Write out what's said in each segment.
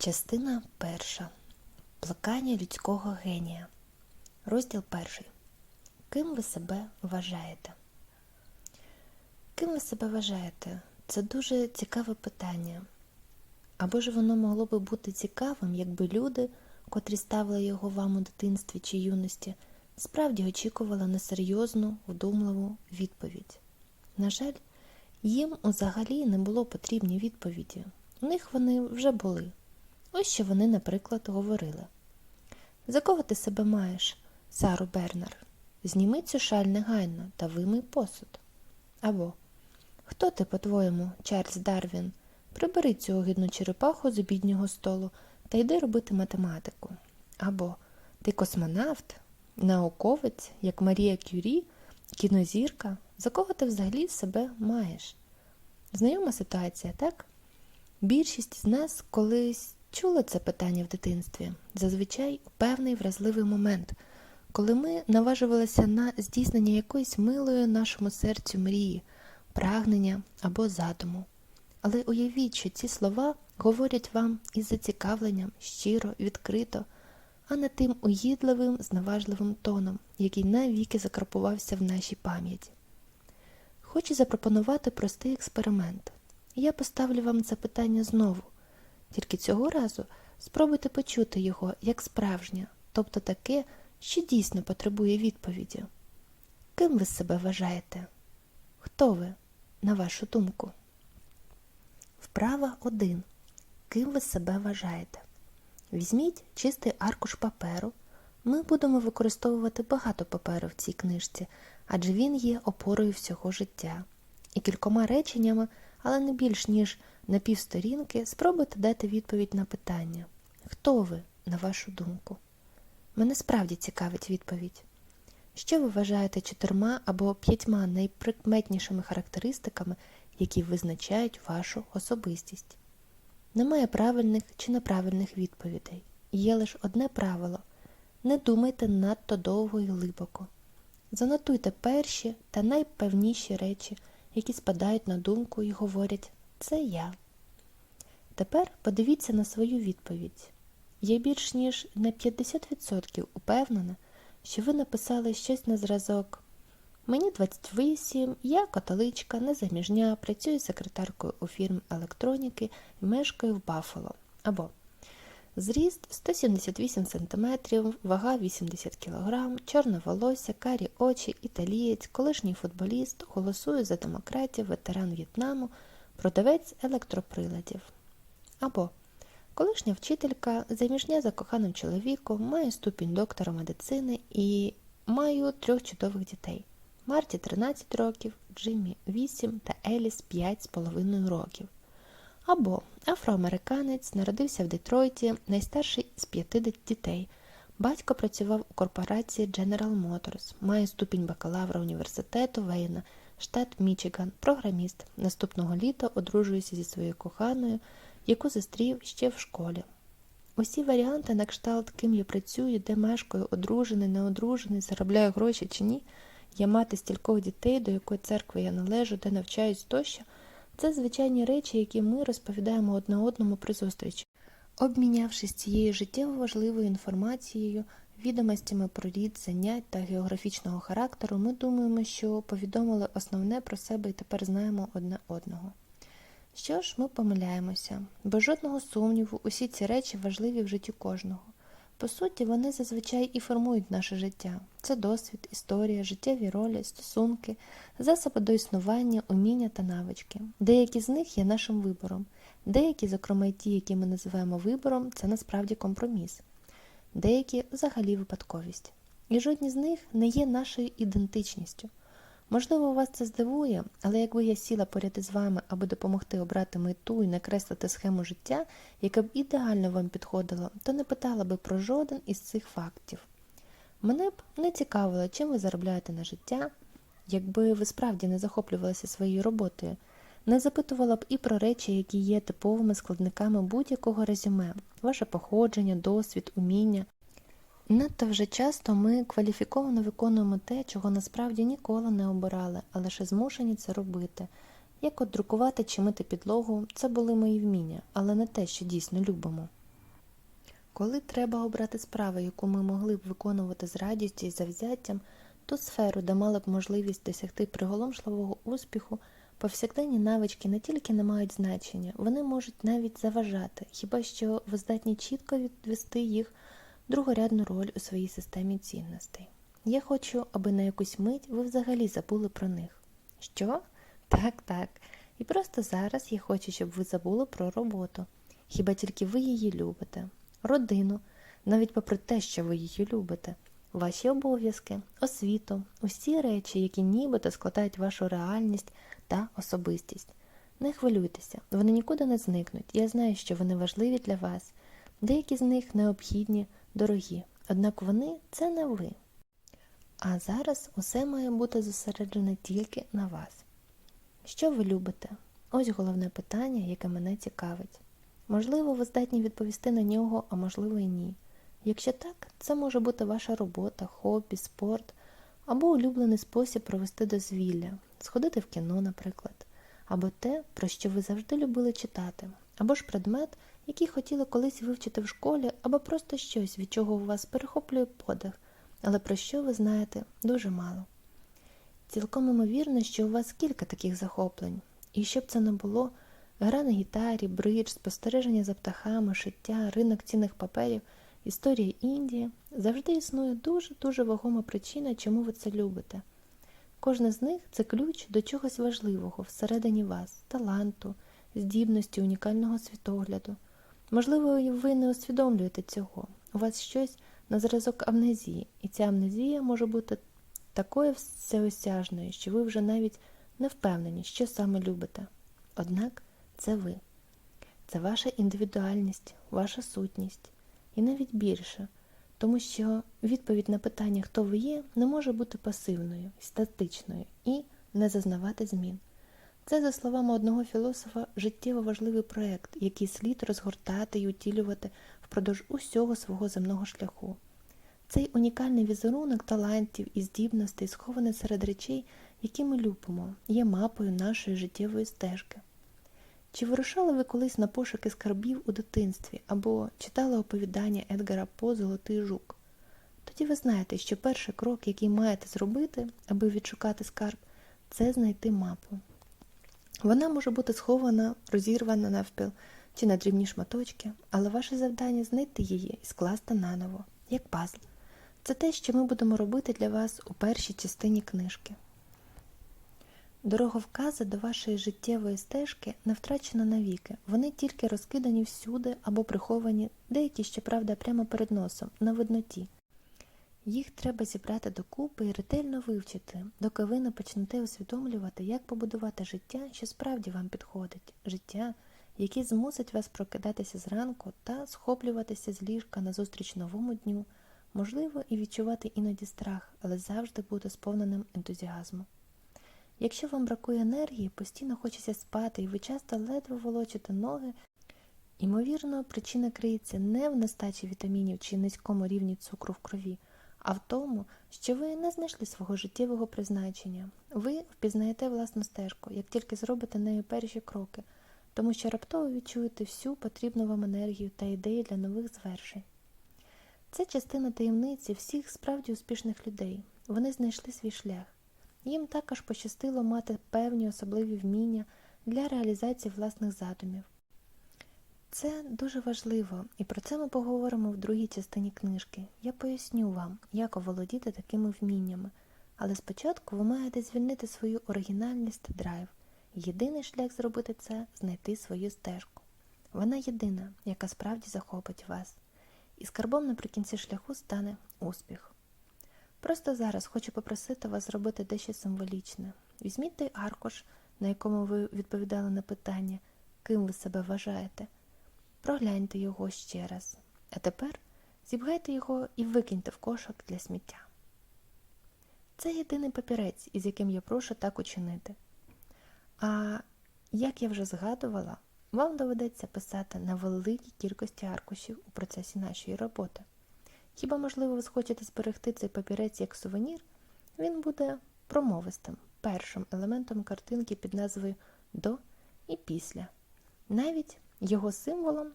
Частина перша. Плекання людського генія. Розділ перший. Ким ви себе вважаєте? Ким ви себе вважаєте? Це дуже цікаве питання. Або ж воно могло би бути цікавим, якби люди, котрі ставили його вам у дитинстві чи юності, справді очікували на серйозну, вдумливу відповідь. На жаль, їм взагалі не було потрібні відповіді. У них вони вже були. Ось що вони, наприклад, говорили. За кого ти себе маєш, Сару Бернер? Зніми цю шаль негайно та вимий посуд. Або Хто ти, по-твоєму, Чарльз Дарвін? Прибери цю огидну черепаху з обіднього столу та йди робити математику. Або Ти космонавт, науковець, як Марія Кюрі, кінозірка, за кого ти взагалі себе маєш? Знайома ситуація, так? Більшість з нас колись чули це питання в дитинстві, зазвичай у певний вразливий момент, коли ми наважувалися на здійснення якоїсь милої нашому серцю мрії, прагнення або задуму. Але уявіть, що ці слова говорять вам із зацікавленням, щиро, відкрито, а не тим уїдливим, зневажливим тоном, який навіки закрапувався в нашій пам'яті. Хочу запропонувати простий експеримент. Я поставлю вам це питання знову, тільки цього разу спробуйте почути його як справжнє, тобто таке, що дійсно потребує відповіді. Ким ви себе вважаєте? Хто ви, на вашу думку? Вправа 1. Ким ви себе вважаєте? Візьміть чистий аркуш паперу. Ми будемо використовувати багато паперу в цій книжці, адже він є опорою всього життя. І кількома реченнями, але не більш ніж на півсторінки, спробуйте дати відповідь на питання Хто ви, на вашу думку? Мене справді цікавить відповідь. Що ви вважаєте чотирма або п'ятьма найприкметнішими характеристиками, які визначають вашу особистість? Немає правильних чи неправильних відповідей. Є лише одне правило не думайте надто довго і глибоко. Занотуйте перші та найпевніші речі, які спадають на думку і говорять це я. Тепер подивіться на свою відповідь. Я більш ніж на 50% упевнена, що ви написали щось на зразок. Мені 28, я католичка, незаміжня, працюю секретаркою у фірмі електроніки і мешкаю в Баффало. Або Зріст 178 см, вага 80 кг, чорне волосся, карі очі, італієць, колишній футболіст, голосую за демократів, ветеран В'єтнаму, продавець електроприладів. Або колишня вчителька, заміжня за коханим чоловіком, маю ступінь доктора медицини і маю трьох чудових дітей. Марті 13 років, Джиммі 8 та Еліс 5,5 років. Або афроамериканець народився в Детройті, найстарший з п'яти дітей. Батько працював у корпорації General Motors, має ступінь бакалавра університету Вейна, штат Мічиган, програміст. Наступного літа одружується зі своєю коханою, яку зустрів ще в школі. Усі варіанти на кшталт, ким я працюю, де мешкаю, одружений, неодружений, заробляю гроші чи ні, я мати стількох дітей, до якої церкви я належу, де навчаюсь тощо. Це звичайні речі, які ми розповідаємо одне одному при зустрічі. Обмінявшись цією життєво важливою інформацією, відомостями про рід, занять та географічного характеру, ми думаємо, що повідомили основне про себе і тепер знаємо одне одного. Що ж, ми помиляємося, без жодного сумніву, усі ці речі важливі в житті кожного. По суті, вони зазвичай і формують наше життя. Це досвід, історія, життєві ролі, стосунки, засоби до існування, уміння та навички. Деякі з них є нашим вибором, деякі, зокрема й ті, які ми називаємо вибором, це насправді компроміс, деякі взагалі випадковість. І жодні з них не є нашою ідентичністю. Можливо, вас це здивує, але якби я сіла поряд із вами, аби допомогти обрати мету і накреслити схему життя, яка б ідеально вам підходила, то не питала би про жоден із цих фактів. Мене б не цікавило, чим ви заробляєте на життя, якби ви справді не захоплювалися своєю роботою, не запитувала б і про речі, які є типовими складниками будь-якого резюме, ваше походження, досвід, уміння. Надто вже часто ми кваліфіковано виконуємо те, чого насправді ніколи не обирали, а лише змушені це робити. Як от друкувати чи мити підлогу, це були мої вміння, але не те, що дійсно любимо. Коли треба обрати справу, яку ми могли б виконувати з радістю і завзяттям, ту сферу, де мали б можливість досягти приголомшливого успіху, повсякденні навички не тільки не мають значення, вони можуть навіть заважати, хіба що ви здатні чітко відвести їх другорядну роль у своїй системі цінностей. Я хочу, аби на якусь мить ви взагалі забули про них. Що? Так, так. І просто зараз я хочу, щоб ви забули про роботу. Хіба тільки ви її любите, родину, навіть попри те, що ви її любите, ваші обов'язки, освіту, усі речі, які нібито складають вашу реальність та особистість. Не хвилюйтеся, вони нікуди не зникнуть. Я знаю, що вони важливі для вас. Деякі з них необхідні, дорогі, однак вони це не ви. А зараз усе має бути зосереджене тільки на вас. Що ви любите? Ось головне питання, яке мене цікавить. Можливо, ви здатні відповісти на нього, а можливо і ні. Якщо так, це може бути ваша робота, хобі, спорт або улюблений спосіб провести дозвілля, сходити в кіно, наприклад, або те, про що ви завжди любили читати, або ж предмет, який хотіли колись вивчити в школі, або просто щось, від чого у вас перехоплює подих, але про що ви знаєте дуже мало. Цілком імовірно, що у вас кілька таких захоплень, і щоб це не було гра на гітарі, бридж, спостереження за птахами, шиття, ринок цінних паперів, історія Індії, завжди існує дуже-дуже вагома причина, чому ви це любите. Кожна з них це ключ до чогось важливого всередині вас, таланту, здібності, унікального світогляду. Можливо, ви не усвідомлюєте цього. У вас щось на зразок амнезії, і ця амнезія може бути такою всеосяжною, що ви вже навіть не впевнені, що саме любите. Однак це ви, це ваша індивідуальність, ваша сутність, і навіть більше, тому що відповідь на питання, хто ви є, не може бути пасивною, статичною і не зазнавати змін. Це, за словами одного філософа, життєво важливий проєкт, який слід розгортати і утілювати впродовж усього свого земного шляху. Цей унікальний візерунок талантів і здібностей, схований серед речей, які ми любимо, є мапою нашої життєвої стежки. Чи вирушали ви колись на пошуки скарбів у дитинстві або читали оповідання Едгара По Золотий жук? Тоді ви знаєте, що перший крок, який маєте зробити, аби відшукати скарб, це знайти мапу. Вона може бути схована, розірвана навпіл чи на дрібні шматочки, але ваше завдання знайти її і скласти наново, як пазл. Це те, що ми будемо робити для вас у першій частині книжки. Дороговкази до вашої життєвої стежки не втрачено навіки, вони тільки розкидані всюди або приховані, деякі, щоправда, прямо перед носом, на видноті. Їх треба зібрати докупи і ретельно вивчити, доки ви не почнете усвідомлювати, як побудувати життя, що справді вам підходить, життя, яке змусить вас прокидатися зранку та схоплюватися з ліжка назустріч новому дню, можливо, і відчувати іноді страх, але завжди бути сповненим ентузіазму. Якщо вам бракує енергії, постійно хочеться спати, і ви часто ледве волочите ноги, ймовірно, причина криється не в нестачі вітамінів чи низькому рівні цукру в крові, а в тому, що ви не знайшли свого життєвого призначення. Ви впізнаєте власну стежку, як тільки зробите нею перші кроки, тому що раптово відчуєте всю потрібну вам енергію та ідеї для нових звершень. Це частина таємниці всіх справді успішних людей. Вони знайшли свій шлях. Їм також пощастило мати певні особливі вміння для реалізації власних задумів. Це дуже важливо, і про це ми поговоримо в другій частині книжки. Я поясню вам, як оволодіти такими вміннями, але спочатку ви маєте звільнити свою оригінальність та драйв. Єдиний шлях зробити це знайти свою стежку. Вона єдина, яка справді захопить вас, і скарбом наприкінці шляху стане успіх. Просто зараз хочу попросити вас зробити дещо символічне. Візьміть той аркуш, на якому ви відповідали на питання, ким ви себе вважаєте. Прогляньте його ще раз. А тепер зібгайте його і викиньте в кошик для сміття. Це єдиний папірець, із яким я прошу так учинити. А як я вже згадувала, вам доведеться писати на великій кількості аркушів у процесі нашої роботи. Хіба, можливо, ви схочете зберегти цей папірець як сувенір, він буде промовистим, першим елементом картинки під назвою До і після, навіть його символом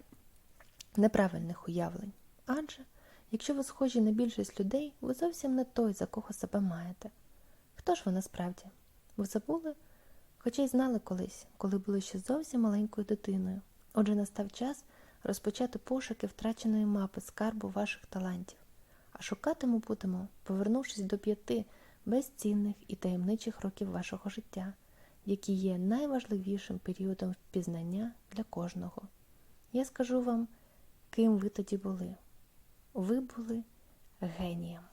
неправильних уявлень. Адже, якщо ви схожі на більшість людей, ви зовсім не той, за кого себе маєте. Хто ж ви насправді? Ви забули? Хоча й знали колись, коли були ще зовсім маленькою дитиною. Отже, настав час розпочати пошуки втраченої мапи скарбу ваших талантів. А шукати ми будемо, повернувшись до п'яти безцінних і таємничих років вашого життя, які є найважливішим періодом впізнання для кожного. Я скажу вам, ким ви тоді були. Ви були генієм.